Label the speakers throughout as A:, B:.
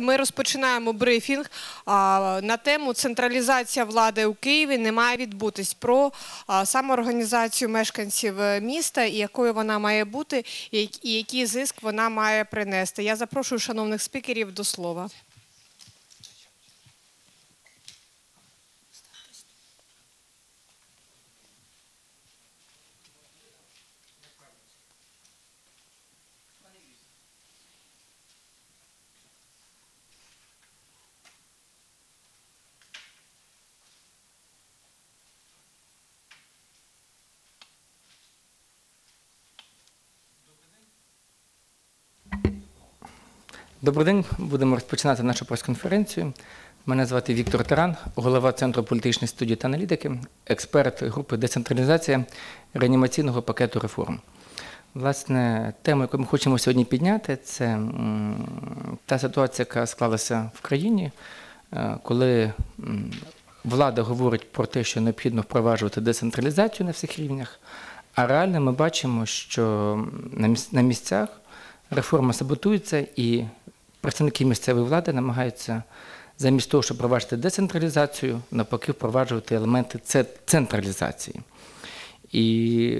A: Ми розпочинаємо брифінг на тему централізація влади у Києві не має відбутись про самоорганізацію мешканців е, міста і якою вона має бути, і який зиск вона має принести. Я запрошую шановних спікерів до слова.
B: Добрий день. Будемо розпочинати нашу прес-конференцію. Мене звати Віктор Таран, голова Центру політичної студії та аналітики, експерт групи децентралізація реанімаційного пакету реформ. Власне, тему, яку ми хочемо сьогодні підняти, це та ситуація, яка склалася в країні, е, коли влада говорить про те, що необхідно впроваджувати децентралізацію на всіх рівнях, а реально ми бачимо, що на місцях реформа саботується, і представники місцевої влади намагаються замість того, щоб впроваджувати децентралізацію, навпаки, впроваджувати елементи централізації. І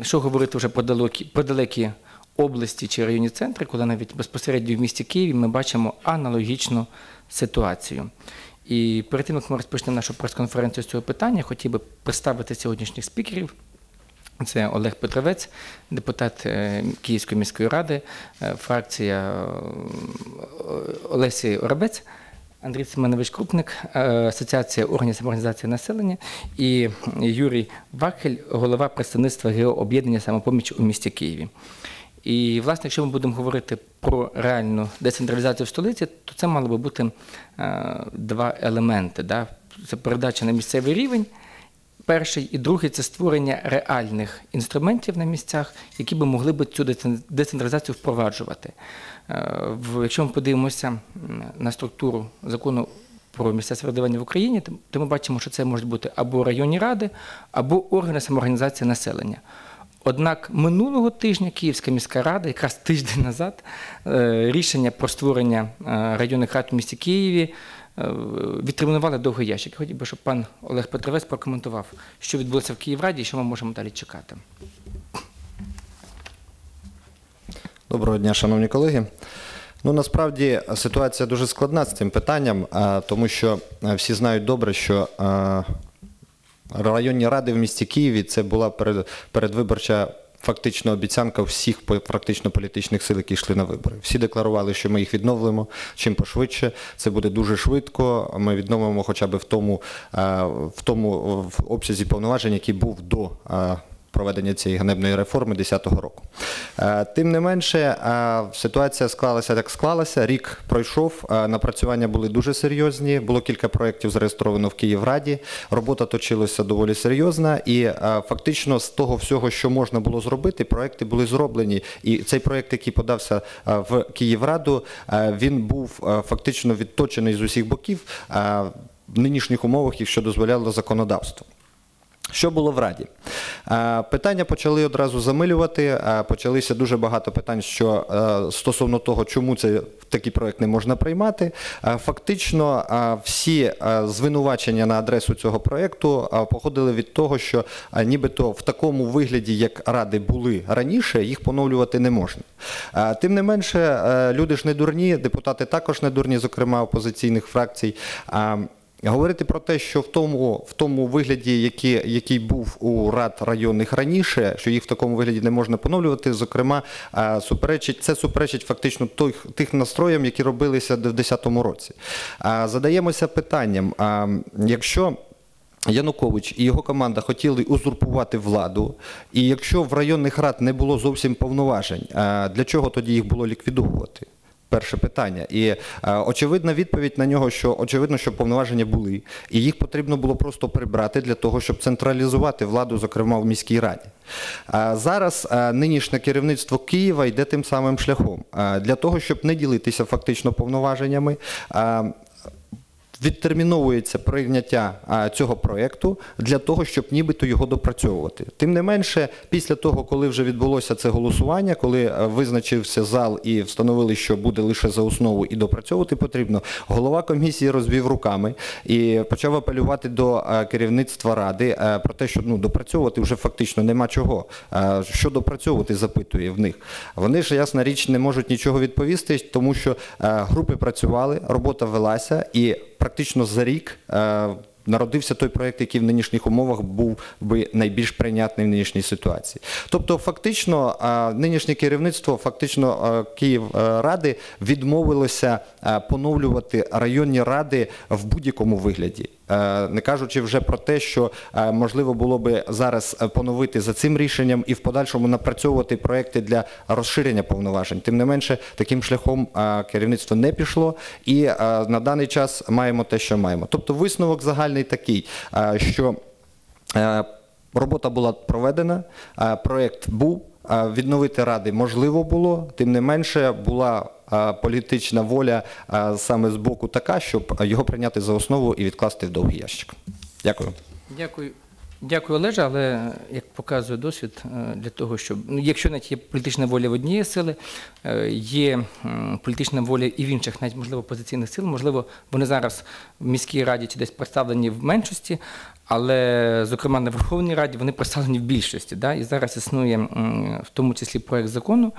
B: е, що говорити вже про далекі, про далекі області чи районні центри, коли навіть безпосередньо в місті Києві ми бачимо аналогічну ситуацію. І перед тим, як ми розпочнемо нашу прес-конференцію з цього питання, хотів би представити сьогоднішніх спікерів. Це Олег Петровець, депутат е, Київської міської ради, е, фракція е, Олесі Оробець, Андрій Семенович Крупник, Асоціація органів самоорганізації населення і Юрій Вакель, голова представництва ГЕО об'єднання самопоміч у місті Києві. І, власне, якщо ми будемо говорити про реальну децентралізацію в столиці, то це мало би бути два елементи. Да? Це передача на місцевий рівень. Перший і другий це створення реальних інструментів на місцях, які би могли б цю децентралізацію впроваджувати. Е, Якщо ми подивимося на структуру закону про місцеве самоврядування в Україні, то- ми бачимо, що це можуть бути або районні ради, або органи самоорганізації населення. Однак минулого тижня Київська міська рада, якраз тиждень назад, е, рішення про створення е, районних рад в місті Києві відтермінували довгий ящик. Хотів би, щоб пан Олег Петровець прокоментував, що відбулося в Київраді і що ми можемо далі чекати.
C: Доброго дня, шановні колеги. Ну насправді ситуація дуже складна з цим питанням, тому що всі знають добре, що районні ради в місті Києві це була перед- передвиборча. Фактично обіцянка всіх практично політичних сил, які йшли на вибори. Всі декларували, що ми їх відновимо чим пошвидше. Це буде дуже швидко. Ми відновимо хоча б в тому, в тому в обсязі повноважень, який був до а, проведення цієї ганебної реформи 2010 року. Е, Тим не менше, е, ситуація склалася як склалася. Рік пройшов, е, напрацювання були дуже серйозні. Було кілька проєктів зареєстровано в Київраді. Робота точилася доволі серйозна, і фактично з того всього, що можна було зробити, проекти були зроблені. І цей проєкт, який подався в Київраду, він був фактично відточений з усіх боків в нинішніх умовах, якщо дозволяло законодавство. Що було в Раді? Е, Питання почали одразу замилювати. е, Почалися дуже багато питань, що е, стосовно того, чому це такий проект не можна приймати. Фактично, всі звинувачення на адресу цього проекту походили від того, що нібито в такому вигляді, як ради були раніше, їх поновлювати не можна. Тим не менше, люди ж не дурні, депутати також не дурні, зокрема опозиційних фракцій. Е, Говорити про те, що в тому, в тому вигляді, який, який був у рад районних раніше, що їх в такому вигляді не можна поновлювати, зокрема, а, суперечить, це суперечить фактично тих, тих настроям, які робилися в 2010 році. А, Задаємося питанням, якщо Янукович і його команда хотіли узурпувати владу, і якщо в районних рад не було зовсім повноважень, для чого тоді їх було ліквідовувати? Перше питання. І е, очевидна відповідь на нього, що очевидно, що повноваження були, і їх потрібно було просто прибрати для того, щоб централізувати владу, зокрема в міській раді. Е, зараз е, нинішнє керівництво Києва йде тим самим шляхом. Для того, щоб не ділитися фактично повноваженнями. Відтерміновується прийняття цього проєкту для того, щоб нібито його допрацьовувати. Тим не менше, після того, коли вже відбулося це голосування, коли е, визначився зал і встановили, що буде лише за основу і допрацьовувати потрібно, голова комісії розвів руками і почав апелювати до е, керівництва ради е, про те, що ну, допрацьовувати вже фактично нема чого. Що допрацьовувати, запитує в них. Вони ж, ясна річ, не можуть нічого відповісти, тому що групи працювали, робота велася, і практично за рік. е, Народився той проєкт, який в нинішніх умовах був би найбільш прийнятний в нинішній ситуації. Тобто, фактично, е, нинішнє керівництво, фактично е, Київради відмовилося поновлювати районні ради в будь-якому вигляді. Е, Не кажучи вже про те, що е, можливо було би зараз е, поновити за цим рішенням і в подальшому напрацьовувати проекти для розширення повноважень. Тим не менше, таким шляхом керівництво не пішло, і на даний час маємо те, що маємо. Тобто, висновок загальний такий, що робота була проведена, проект був. Відновити ради можливо було, тим не менше була політична воля саме з боку така, щоб його прийняти за основу і відкласти в довгий ящик. Дякую.
B: Дякую. Дякую, Олеже, але як показує досвід, е, для того, щоб ну, якщо навіть є політична воля в однієї сили, е, є політична воля і в інших, навіть можливо, опозиційних сил, можливо, вони зараз в міській раді чи десь представлені в меншості, але, зокрема, на Верховній Раді вони представлені в більшості. Да? І зараз існує в тому числі проект закону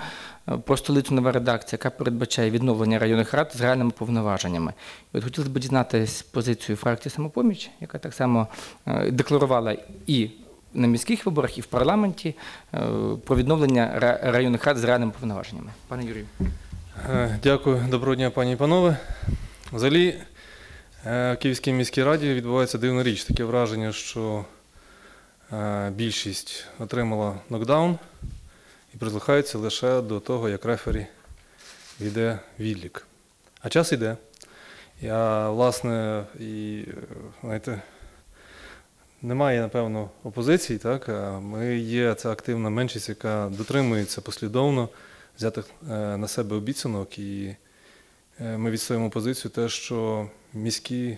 B: е, про столицю нова редакція, яка передбачає відновлення районних рад з реальними повноваженнями. І от хотілося б дізнатися позицію фракції самопоміч, яка так само е, декларувала і на міських виборах, і в парламенті е, про відновлення районних рад з реальними повноваженнями. Пане Юрію.
D: Дякую, доброго дня, пані і панове. Взагалі, Київській міській раді відбувається дивна річ. Таке враження, що е, більшість отримала нокдаун і прислухаються лише до того, як рефері йде відлік. А час йде. Я, власне, і, е, знаєте, немає, напевно, опозиції, так? а ми є ця активна меншість, яка дотримується послідовно взятих е, на себе обіцянок, і е, ми відстоїмо позицію те, що міські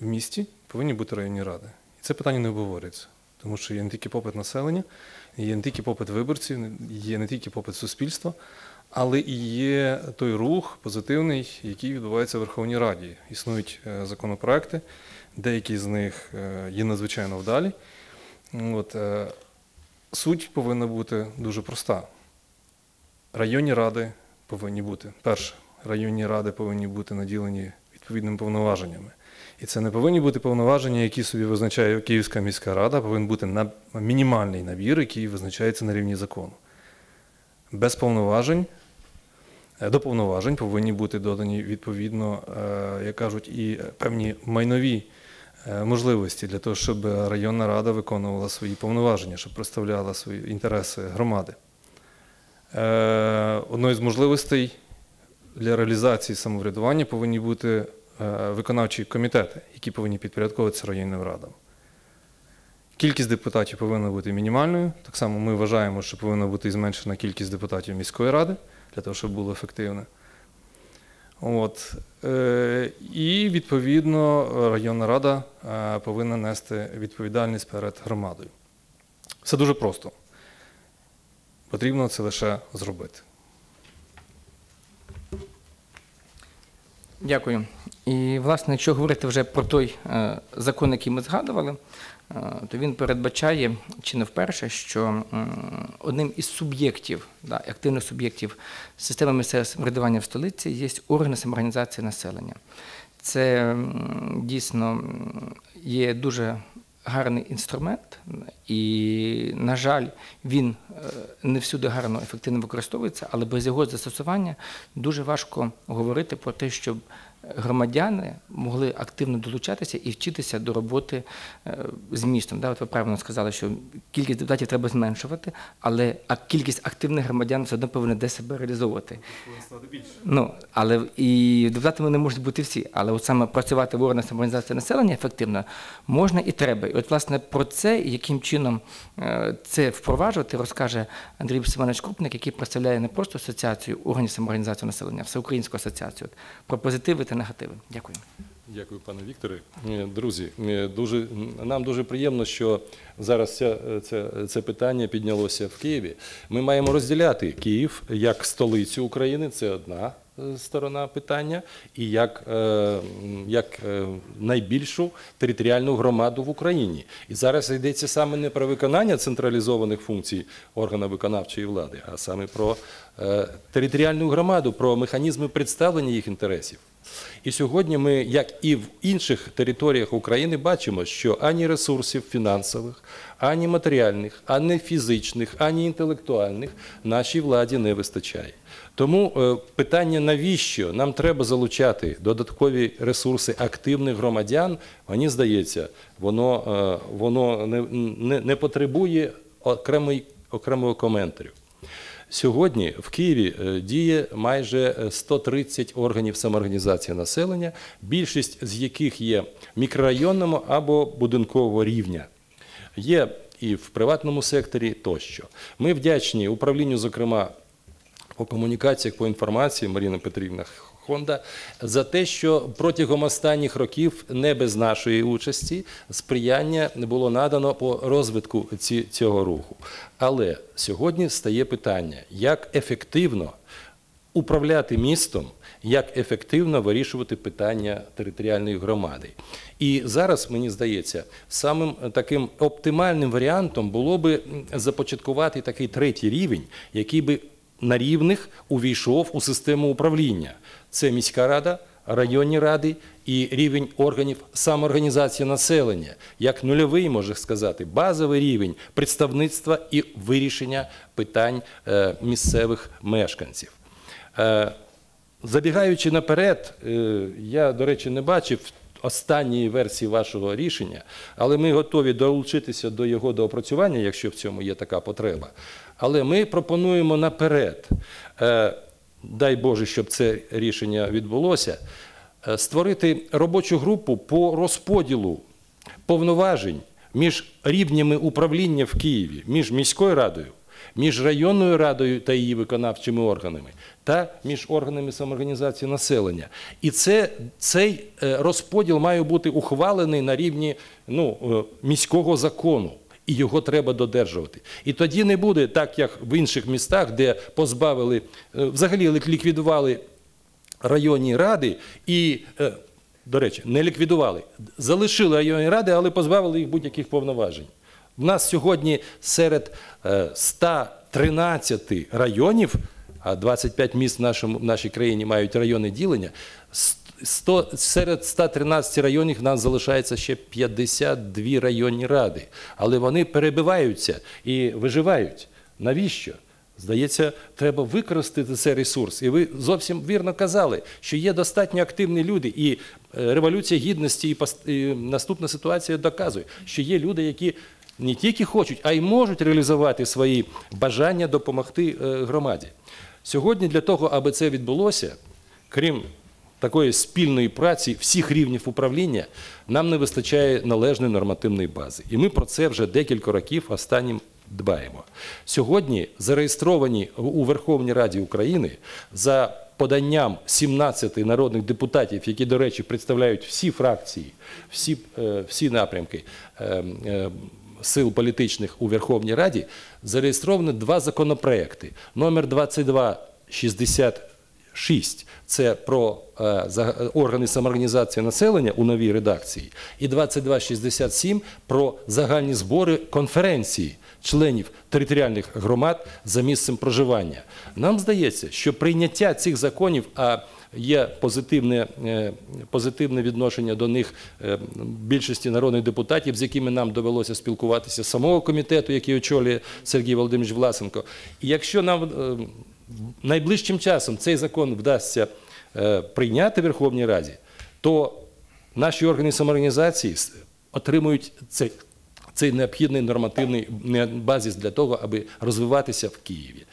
D: в місті повинні бути районні ради. І це питання не обговорюється, тому що є не тільки попит населення, є не тільки попит виборців, є не тільки попит суспільства, але і є той рух позитивний, який відбувається в Верховній Раді. Існують е, законопроекти, деякі з них е, є надзвичайно вдалі. От, е, суть повинна бути дуже проста. Районні ради повинні бути. Перше, районні ради повинні бути наділені відповідними повноваженнями. І це не повинні бути повноваження, які собі визначає Київська міська рада, повинен бути на мінімальний набір, який визначається на рівні закону. Без повноважень, е, до повноважень повинні бути додані відповідно, е, як кажуть, і певні майнові е, можливості для того, щоб районна рада виконувала свої повноваження, щоб представляла свої інтереси громади. Одною з можливостей для реалізації самоврядування повинні бути виконавчі комітети, які повинні підпорядковуватися районним радам. Кількість депутатів повинна бути мінімальною. Так само ми вважаємо, що повинна бути зменшена кількість депутатів міської ради, для того, щоб було ефективне. От. Е, І відповідно районна рада е, повинна нести відповідальність перед громадою. Все дуже просто. Потрібно це лише зробити.
B: Дякую. І, власне, якщо говорити вже про той е, закон, який ми згадували, е, то він передбачає, чи не вперше, що одним із суб'єктів, активних суб'єктів системи місцевого самоврядування в столиці є органи самоорганізації населення. Це дійсно є дуже гарний інструмент, і, на жаль, він е, не всюди гарно ефективно використовується, але без його застосування дуже важко говорити про те, щоб громадяни могли активно долучатися і вчитися до роботи е, з містом. От ви правильно сказали, що кількість депутатів треба зменшувати, але кількість активних громадян все одно повинна де себе реалізовувати. Ну, але і депутатами не можуть бути всі. Але от саме працювати в органах самоорганізації населення ефективно можна і треба. І от, власне, про це, яким чином е, це впроваджувати, розкаже Андрій Семенович Крупник, який представляє не просто асоціацію органів самоорганізації населення, а всеукраїнську асоціацію. Про позитиви та негативи. Дякую.
E: Дякую, пане Вікторе. Е, Друзі, е, дуже, нам дуже приємно, що зараз ця, це, це питання піднялося в Києві. Ми маємо розділяти Київ як столицю України, це одна сторона питання, і як, е, як е, найбільшу територіальну громаду в Україні. І зараз йдеться саме не про виконання централізованих функцій органу виконавчої влади, а саме про е, територіальну громаду, про механізми представлення їх інтересів. І сьогодні ми, як і в інших територіях України, бачимо, що ані ресурсів фінансових, ані матеріальних, ані фізичних, ані інтелектуальних нашій владі не вистачає. Тому е, питання, навіщо нам треба залучати додаткові ресурси активних громадян, мені здається, воно, е, воно не, не, не потребує окремий, окремого коментарю. Сьогодні в Києві е, діє майже е, 130 органів самоорганізації населення, більшість з яких є мікрорайонного або будинкового рівня. Є і в приватному секторі тощо. Ми вдячні управлінню, зокрема, по комунікаціях, по інформації Маріна Петрівна Хонда за те, що протягом останніх років не без нашої участі сприяння було надано по розвитку ці, цього руху. Але сьогодні стає питання, як ефективно управляти містом, як ефективно вирішувати питання територіальної громади. І зараз, мені здається, самим таким оптимальним варіантом було би започаткувати такий третій рівень, який би на рівних увійшов у систему управління. Це міська рада, районні ради і рівень органів самоорганізації населення, як нульовий, може сказати, базовий рівень представництва і вирішення питань е, місцевих мешканців. Е, Забігаючи наперед, е, я, до речі, не бачив останньої версії вашого рішення, але ми готові долучитися до його доопрацювання, якщо в цьому є така потреба. Але ми пропонуємо наперед, е, дай Боже, щоб це рішення відбулося, е, створити робочу групу по розподілу повноважень між рівнями управління в Києві, між міською радою, між районною радою та її виконавчими органами, та між органами самоорганізації населення. І це, цей е, розподіл має бути ухвалений на рівні ну, міського закону. І його треба додержувати. І тоді не буде так, як в інших містах, де позбавили, е, взагалі ліквідували районні ради і, е, до речі, не ліквідували, залишили районні ради, але позбавили їх будь-яких повноважень. У нас сьогодні серед е, 113 районів, а 25 міст в, в нашій країні мають районне ділення, 100, серед 113 районів нас залишається ще 52 районні ради. Але вони перебиваються і виживають. Навіщо? Здається, треба використати цей ресурс. І ви зовсім вірно казали, що є достатньо активні люди, і е, революція гідності, і наступна ситуація доказує, що є люди, які не тільки хочуть, а й можуть реалізувати свої бажання допомогти е, громаді. Сьогодні для того, аби це відбулося, крім такої спільної праці всіх рівнів управління, нам не вистачає належної нормативної бази. І ми про це вже декілька років останнім дбаємо. Сьогодні зареєстровані у Верховній Раді України за поданням 17 народних депутатів, які, до речі, представляють всі фракції, всі, е, всі напрямки. е, е, Сил політичних у Верховній Раді зареєстровано два законопроекти. Номер 2266 – це про е, органи самоорганізації населення у новій редакції, і 2267 – про загальні збори конференції членів територіальних громад за місцем проживання. Нам здається, що прийняття цих законів, а є позитивне, е, позитивне відношення до них е, більшості народних депутатів, з якими нам довелося спілкуватися, самого комітету, який очолює Сергій Володимирович Власенко. І якщо нам найближчим часом цей закон вдасться е, прийняти в Верховній Раді, то наші органи самоорганізації отримують цей, цей необхідний нормативний базис для того, аби розвиватися в Києві.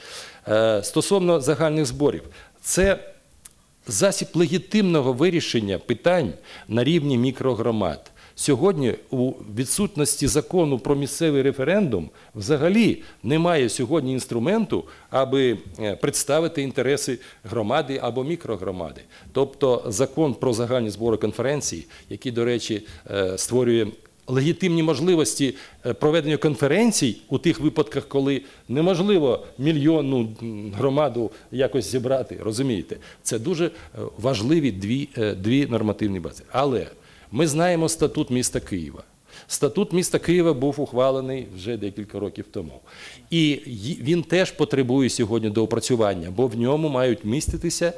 E: Е, Стосовно загальних зборів, це засіб легітимного вирішення питань на рівні мікрогромад. Сьогодні у відсутності закону про місцевий референдум взагалі немає сьогодні інструменту, аби е, представити інтереси громади або мікрогромади. Тобто закон про загальні збори конференцій, який, до речі, е, створює легітимні можливості е, проведення конференцій у тих випадках, коли неможливо мільйонну громаду якось зібрати. Розумієте, це дуже важливі дві, дві нормативні бази. Але ми знаємо статут міста Києва. Статут міста Києва був ухвалений вже декілька років тому. І він теж потребує сьогодні доопрацювання, бо в ньому мають міститися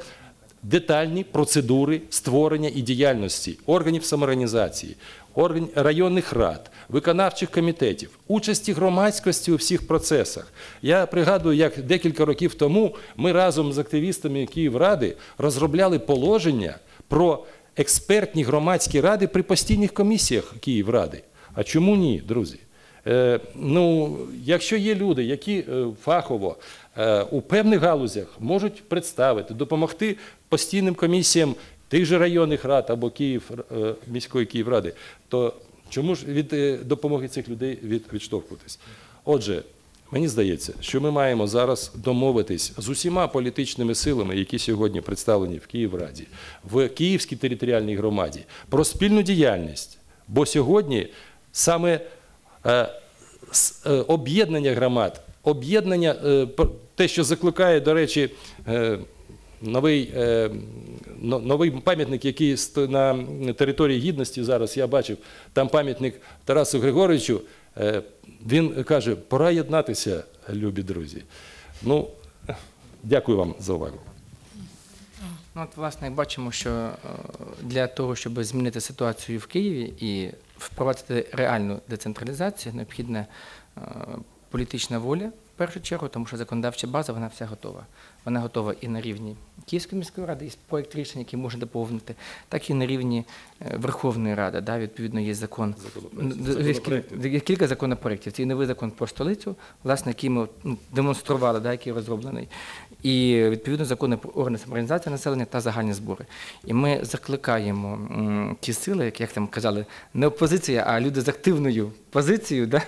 E: детальні процедури створення і діяльності органів самоорганізації, органів районних рад, виконавчих комітетів, участі громадськості у всіх процесах. Я пригадую, як декілька років тому ми разом з активістами Київради розробляли положення про експертні громадські ради при постійних комісіях Київради. А чому ні, друзі? Е, ну, якщо є люди, які е, фахово е, у певних галузях можуть представити, допомогти постійним комісіям тих же районних рад або Київ, е, міської Київради, то чому ж від е, допомоги цих людей від, відштовхуватись? Отже, мені здається, що ми маємо зараз домовитись з усіма політичними силами, які сьогодні представлені в Київраді, в Київській територіальній громаді, про спільну діяльність. Бо сьогодні саме е, е, об'єднання громад, об'єднання, е, те, що закликає, до речі, е, новий, е, новий пам'ятник, який на території гідності зараз я бачив, там пам'ятник Тарасу Григоровичу, е, він каже, пора єднатися, любі друзі. Ну, дякую вам за увагу.
B: Ну, от, власне, бачимо, що е, для того, щоб змінити ситуацію в Києві і впровадити реальну децентралізацію, необхідна політична воля в першу чергу, тому що законодавча база вона вся готова. Вона готова і на рівні Київської міської ради, і проєкт рішень, який можна доповнити, так і на рівні е, Верховної Ради. Да, відповідно, є закон. Є кілька- законопроєктів. Це і новий закон про столицю, власне, який ми ну, демонстрували, да, який розроблений, і відповідно закони про органи самоорганізації населення та загальні збори. І ми закликаємо ті сили, як, як там казали, не опозиція, а люди з активною позицією, да,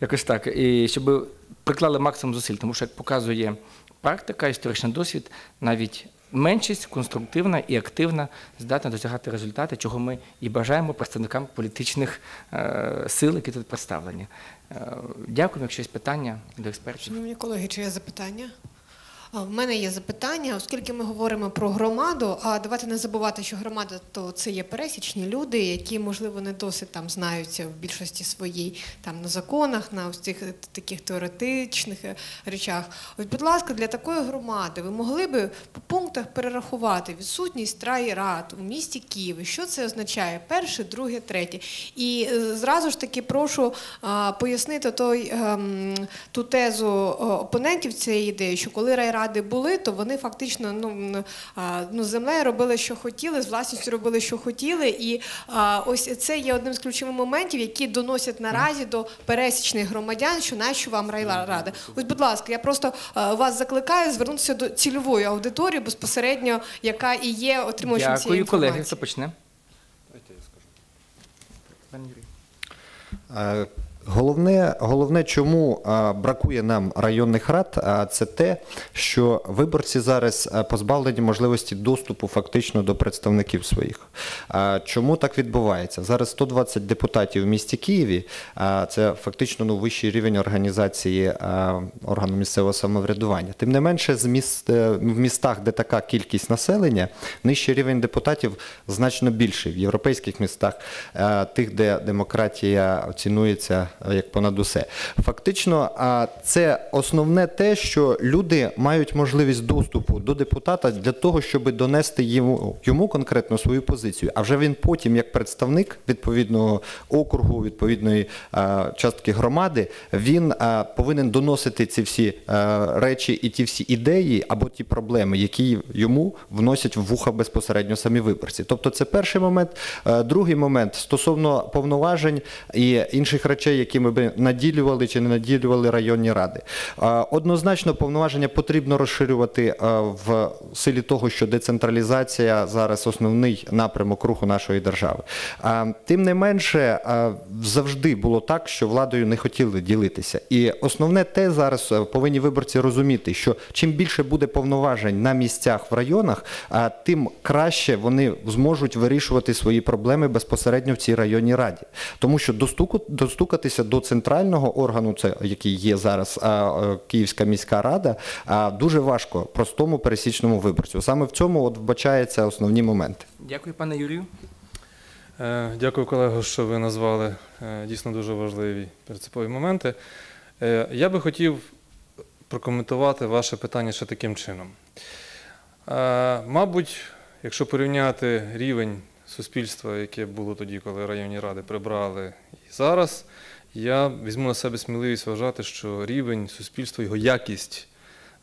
B: якось так, і щоб приклали максимум зусиль, тому що як показує практика, історичний досвід, навіть меншість конструктивна і активна здатна досягати результати, чого ми і бажаємо представникам політичних е, сил, які тут представлені. Е, дякую, якщо є питання до експертів.
A: Шановні колеги, чи є запитання? А, В мене є запитання, оскільки ми говоримо про громаду, а давайте не забувати, що громада то це є пересічні люди, які, можливо, не досить там знаються в більшості своїй там на законах, на цих е, таких теоретичних е, речах. Ось, будь ласка, для такої громади ви могли би по пунктах перерахувати відсутність райрад у місті Києві. Що це означає? Перше, друге, третє. І е, зразу ж таки прошу а, пояснити той, ем, ту тезу опонентів цієї ідеї, що коли райради були, то вони фактично ну, ну, з землею робили, що хотіли, з власністю робили, що хотіли. І а, ось це є одним з ключових моментів, які доносять наразі до пересічних громадян, що нащо вам райрада. Ось, будь ласка, я просто вас закликаю звернутися до цільової аудиторії безпосередньо, яка і є отримувачем цієї
B: Дякую, колеги.
A: інформації.
B: Хто почне? Пан Юрій.
C: Е, Головне, головне, чому бракує нам районних рад, це те, що виборці зараз позбавлені можливості доступу фактично до представників своїх. Чому так відбувається? Зараз 120 депутатів в місті Києві, це фактично ну, вищий рівень організації органу місцевого самоврядування. Тим не менше, з міст, е, в містах, де така кількість населення, нижчий рівень депутатів значно більший. В європейських містах, тих, де демократія цінується як понад усе. Фактично, це основне те, що люди мають можливість доступу до депутата для того, щоб донести йому, йому конкретно свою позицію. А вже він потім, як представник відповідного округу, відповідної частки громади, він повинен доносити ці всі речі і ті всі ідеї або ті проблеми, які йому вносять в вуха безпосередньо самі виборці. Тобто, це перший момент. Е, Другий момент стосовно повноважень і інших речей, які якими би наділювали чи не наділювали районні ради. Однозначно, повноваження потрібно розширювати в силі того, що децентралізація зараз основний напрямок руху нашої держави. Тим не менше, завжди було так, що владою не хотіли ділитися. І основне те зараз е, повинні виборці розуміти, що чим більше буде повноважень на місцях в районах, тим краще вони зможуть вирішувати свої проблеми безпосередньо в цій районній раді. Тому що достуку, достукатися до центрального органу, це який є зараз а, е, Київська міська рада, а, дуже важко простому пересічному виборцю. Саме в цьому от вбачаються основні моменти.
B: Дякую, пане Юрію.
D: Е, Дякую, колего, що ви назвали е, дійсно дуже важливі принципові моменти. Е, Я би хотів прокоментувати ваше питання ще таким чином. Е, Мабуть, якщо порівняти рівень суспільства, яке було тоді, коли районні ради прибрали, і зараз, я візьму на себе сміливість вважати, що рівень суспільства, його якість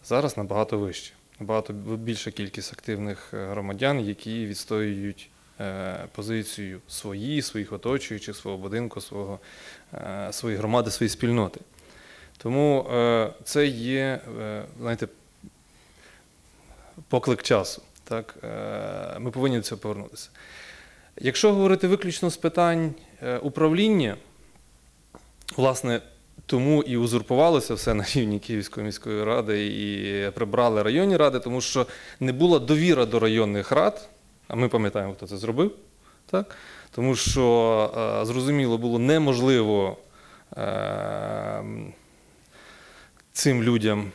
D: зараз набагато вища. Набагато більша кількість активних е, громадян, які відстоюють е, позицію свої, своїх оточуючих, свого будинку, свого, е, своєї громади, своєї спільноти. Тому це є, знаєте, поклик часу. Так? Ми повинні до цього повернутися. Якщо говорити виключно з питань управління, власне, тому і узурпувалося все на рівні Київської міської ради і прибрали районні ради, тому що не була довіра до районних рад, а ми пам'ятаємо, хто це зробив. Так? Тому що е, зрозуміло було неможливо е, цим людям,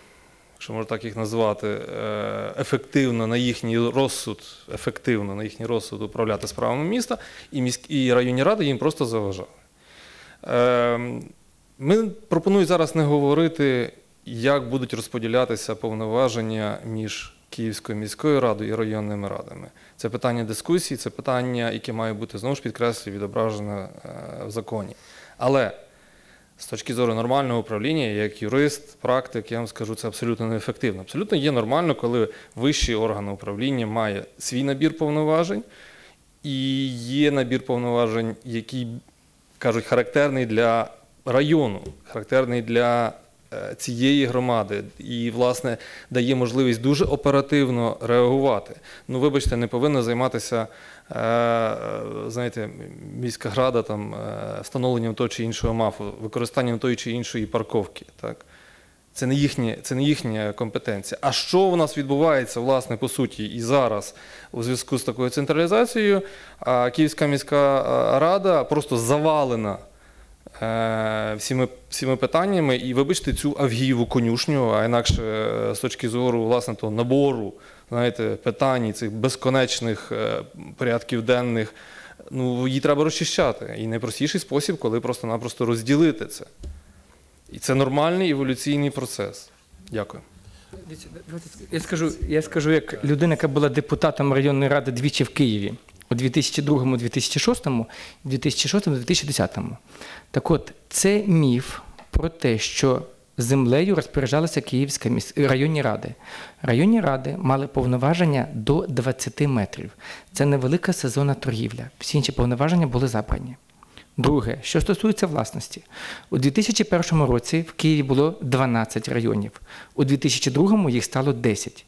D: якщо можна так їх назвати, е, ефективно на їхній розсуд, ефективно на їхній розсуд управляти справами міста, і, міськ, і районні ради їм просто заважали. Е, Ми пропоную зараз не говорити, як будуть розподілятися повноваження між Київською міською радою і районними радами. Це питання дискусії, це питання, яке має бути знову ж підкреслюю, відображене е, в законі. Але з точки зору нормального управління, як юрист, практик, я вам скажу, це абсолютно неефективно. Абсолютно є нормально, коли вищий орган управління має свій набір повноважень, і є набір повноважень, який кажуть характерний для району, характерний для е, цієї громади, і, власне, дає можливість дуже оперативно реагувати. Ну, вибачте, не повинна займатися, е, знаєте, міська града там е, встановленням того чи іншого мафу, використанням тої чи іншої парковки. Так? Це не, їхня, це не їхня компетенція. А що у нас відбувається, власне, по суті, і зараз у зв'язку з такою централізацією, Київська міська рада просто завалена е, всіми, всіми питаннями, і вибачте цю авгієву конюшню, а інакше е, з точки зору власне того набору знаєте, питань, цих безконечних е, порядків денних, ну, її треба розчищати. І найпростіший спосіб, коли просто-напросто розділити це. І це нормальний еволюційний процес. Дякую.
B: Я скажу, я скажу, як людина, яка була депутатом районної ради двічі в Києві у 2002, 2006, 2006, 2010. Так от, це міф про те, що землею розпоряджалися Київська міс... районні ради. Районні ради мали повноваження до 20 метрів. Це невелика сезонна торгівля. Всі інші повноваження були забрані. Друге, що стосується власності, у 2001 році в Києві було 12 районів, у 2002 їх стало 10.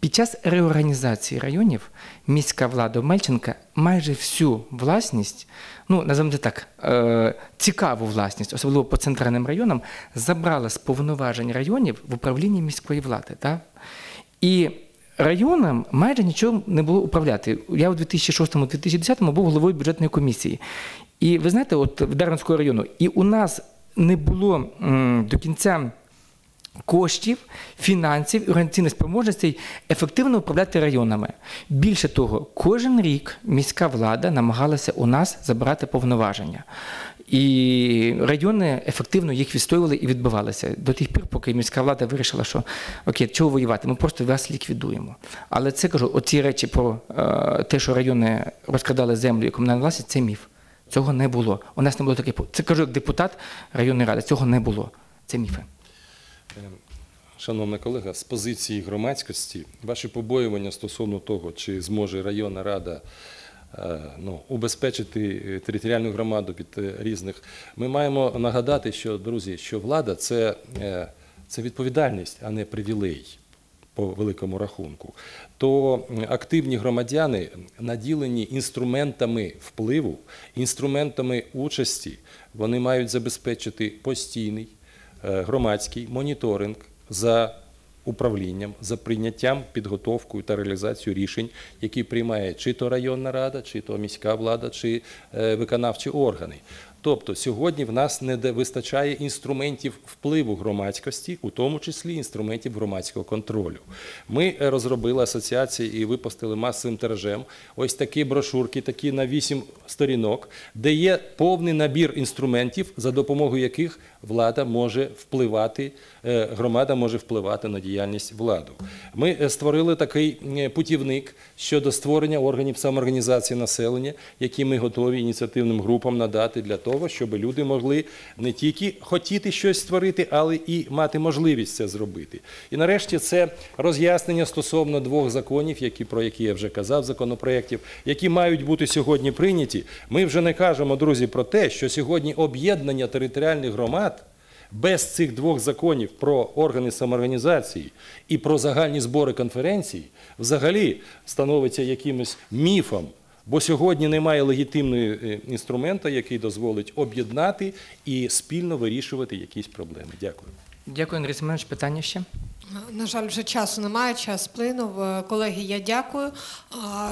B: Під час реорганізації районів міська влада Мельченка майже всю власність, ну називаємо так, е, цікаву власність, особливо по центральним районам, забрала з повноважень районів в управлінні міської влади. Так? І районам майже нічого не було управляти. Я у 2006-2010 був головою бюджетної комісії. І ви знаєте, от в Дарницького району, і у нас не було до кінця коштів, фінансів і організаційних спроможностей ефективно управляти районами. Більше того, кожен рік міська влада намагалася у нас забирати повноваження. І райони ефективно їх відстоювали і відбивалися до тих пір, поки міська влада вирішила, що окей, чого воювати, ми просто вас ліквідуємо. Але це кажу, оці речі про е, те, що райони розкрадали землю і комунальну власність, це міф. Цього не було. У нас не було таких. Це кажу як депутат районної ради. Цього не було. Це міфи.
E: Шановна колега, з позиції громадськості, ваші побоювання стосовно того, чи зможе районна рада е, ну, убезпечити е, територіальну громаду від е, різних. Ми маємо нагадати, що, друзі, що влада це, е, це відповідальність, а не привілей по великому рахунку, то активні громадяни наділені інструментами впливу, інструментами участі, вони мають забезпечити постійний е, громадський моніторинг за управлінням, за прийняттям, підготовкою та реалізацією рішень, які приймає чи то районна рада, чи то міська влада, чи е, виконавчі органи. Тобто сьогодні в нас не вистачає інструментів впливу громадськості, у тому числі інструментів громадського контролю. Ми е, розробили асоціації і випустили масовим тиражем ось такі брошурки, такі на 8 сторінок, де є повний набір інструментів, за допомогою яких влада може впливати, е, громада може впливати на діяльність влади. Ми е, створили такий путівник щодо створення органів самоорганізації населення, які ми готові ініціативним групам надати для того, щоб люди могли не тільки хотіти щось створити, але і мати можливість це зробити. І нарешті це роз'яснення стосовно двох законів, які про які я вже казав, законопроєктів, які мають бути сьогодні прийняті. Ми вже не кажемо, друзі, про те, що сьогодні об'єднання територіальних громад. Без цих двох законів про органи самоорганізації і про загальні збори конференцій взагалі становиться якимось міфом. Бо сьогодні немає легітимного е, інструмента, який дозволить об'єднати і спільно вирішувати якісь проблеми. Дякую.
B: Дякую, Андрій Семенович. Питання ще?
A: На жаль, вже часу немає, час сплинув. Е, Колеги, я дякую.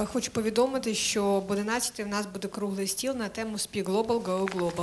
A: Хочу повідомити, що об 11 в нас буде круглий стіл на тему Speak Global, Go Global.